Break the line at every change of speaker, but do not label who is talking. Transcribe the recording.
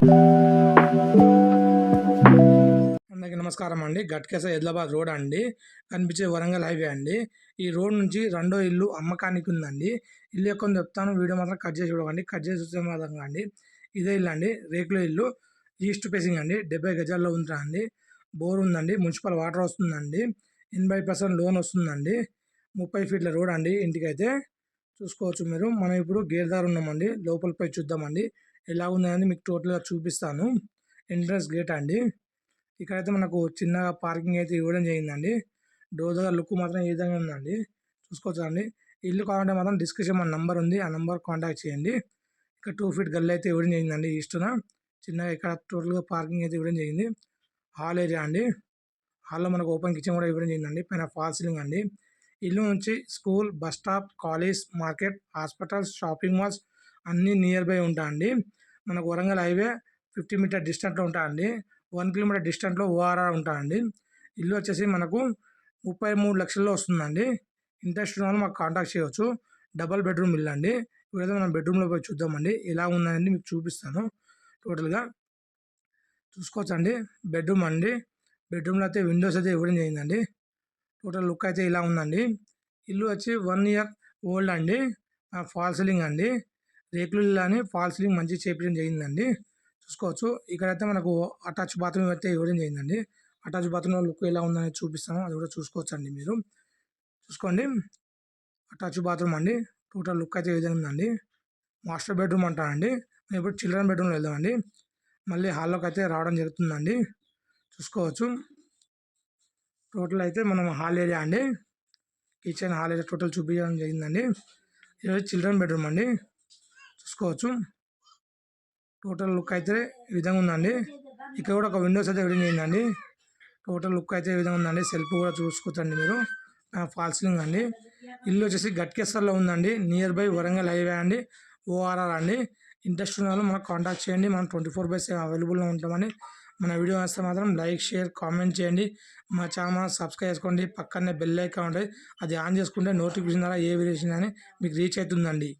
అందరికీ నమస్కారం అండి. గట్కేస హైదరాబాద్ రోడ్ అండి. కనిపించే వరంగల్ హైవే అండి. ఈ రోడ్ నుంచి రెండో ఇల్లు అమ్మకానికి ఉందండి. ఇల్లు ఎక్కువ చెప్తాను. వీడియో మాత్రం కట్ చేసి చూడకండి కట్ చేసి చూసే మాత్రం అండి. ఇదే ఇల్లు అండి. రేకుల ఇల్లు. ఈస్ట్ ఫేసింగ్ అండి. డెబ్బై గజాల్లో ఉందా అండి. బోర్ ఉందండి. మున్సిపల్ వాటర్ వస్తుందండి. ఎనభై పర్సెంట్ లోన్ వస్తుందండి. ముప్పై ఫీట్ల రోడ్ అండి ఇంటికైతే. చూసుకోవచ్చు మీరు. మనం ఇప్పుడు గేర్దార్ ఉన్నామండి. లోపలిపై చూద్దామండి. ఎలా ఉందని మీకు టోటల్గా చూపిస్తాను. ఎంట్రన్స్ గేట్ అండి. ఇక్కడైతే మనకు చిన్నగా పార్కింగ్ అయితే ఇవ్వడం జరిగిందండి. డోర్ దగ్గర లుక్ మాత్రం ఈ విధంగా ఉందండి? చూసుకోవచ్చు అండి? ఇల్లు కావాలంటే మాత్రం డిస్క్రిప్షన్ మన నంబర్ ఉంది. ఆ నంబర్ కాంటాక్ట్ చేయండి. ఇక్కడ టూ ఫీట్ గల్లి అయితే ఇవ్వడం జరిగిందండి ఈస్టున. చిన్నగా ఇక్కడ టోటల్గా పార్కింగ్ అయితే ఇవ్వడం జరిగింది. హాల్ ఏరియా అండి. హాల్లో మనకు ఓపెన్ కిచెన్ కూడా ఇవ్వడం జరిగిందండి. పైన ఫాల్ సీలింగ్ అండి. ఇల్లు నుంచి school bus stop college market hospitals shopping malls అన్నీ నియర్ బై ఉంటాయండి మనకు వరంగల్ హైవే ఫిఫ్టీ మీటర్ డిస్టెంట్లో ఉంటాయండి వన్ కిలోమీటర్ డిస్టెంట్లో ఓఆర్ఆర్ ఉంటాయండి ఇల్లు వచ్చేసి మనకు ముప్పై మూడు లక్షల్లో వస్తుందండి ఇంట్రెస్ట్ ఉన్న వాళ్ళు మాకు కాంటాక్ట్ చేయవచ్చు డబల్ బెడ్రూమ్ ఇల్లు అండి. ఇప్పుడైతే మనం బెడ్రూమ్లో పోయి చూద్దామండి ఎలా ఉందండి మీకు చూపిస్తాను. టోటల్గా చూసుకోవచ్చండి బెడ్రూమ్ అండి. బెడ్రూమ్లో అయితే విండోస్ అయితే ఇవ్వడం జరిగిందండి టోటల్ లుక్ అయితే ఇలా ఉందండి. ఇల్లు వచ్చి వన్ ఇయర్ ఓల్డ్ అండి. ఫాల్ సీలింగ్ అండి. రేకులు ఇలానే ఫాల్ సీలింగ్ మంచిగా చేపించడం జరిగిందండి. చూసుకోవచ్చు. ఇక్కడైతే మనకు అటాచ్ బాత్రూమ్ అయితే ఇవ్వడం జరిగిందండి. అటాచ్ బాత్రూమ్ లుక్ ఎలా ఉందని చూపిస్తాను అది కూడా చూసుకోవచ్చు అండి మీరు. చూసుకోండి. అటాచ్ బాత్రూమ్ అండి. టోటల్ లుక్ అయితే ఏదైనా విధంగా ఉందండి. మాస్టర్ బెడ్రూమ్ అంటానండి మేము ఇప్పుడు చిల్డ్రన్ బెడ్రూమ్లో వెళ్దామండి. మళ్ళీ హాల్లోకి అయితే రావడం జరుగుతుందండి. చూసుకోవచ్చు. టోటల్ అయితే మనం హాల్ ఏరియా అండి. కిచెన్ హాల్ ఏరియా టోటల్ చూపించడం జరిగిందండి. ఇది చిల్డ్రన్ బెడ్రూమ్ అండి. చూసుకోవచ్చు టోటల్ లుక్ అయితే ఈ విధంగా ఉందండి. ఇక్కడ కూడా ఒక విండోస్ అయితే ఇవ్వడం అయిందండి. టోటల్ లుక్ అయితే ఈ విధంగా ఉందండి. సెల్ఫ్ కూడా చూసుకోవచ్చండి మీరు. ఫాల్ సీలింగ్ అండి. ఇల్లు వచ్చేసి గట్కేశ్వర్లో ఉందండి. నియర్ బై వరంగల్ హైవే అండి. ఓఆర్ఆర్ అండి. ఇంట్రెస్ట్ ఉన్న వాళ్ళు మనకు కాంటాక్ట్ చేయండి. మనం ట్వంటీ ఫోర్ బై సెవెన్ అవైలబుల్లో ఉంటామని మన వీడియో వస్తే మాత్రం లైక్ షేర్ కామెంట్ చేయండి. మా ఛానల్ సబ్స్క్రైబ్ చేసుకోండి. పక్కనే బెల్ ఐకాన్ ఉంటుంది. అది ఆన్ చేసుకుంటే నోటిఫికేషన్ ద్వారా ఏ వీడియో అని మీకు రీచ్ అవుతుందండి.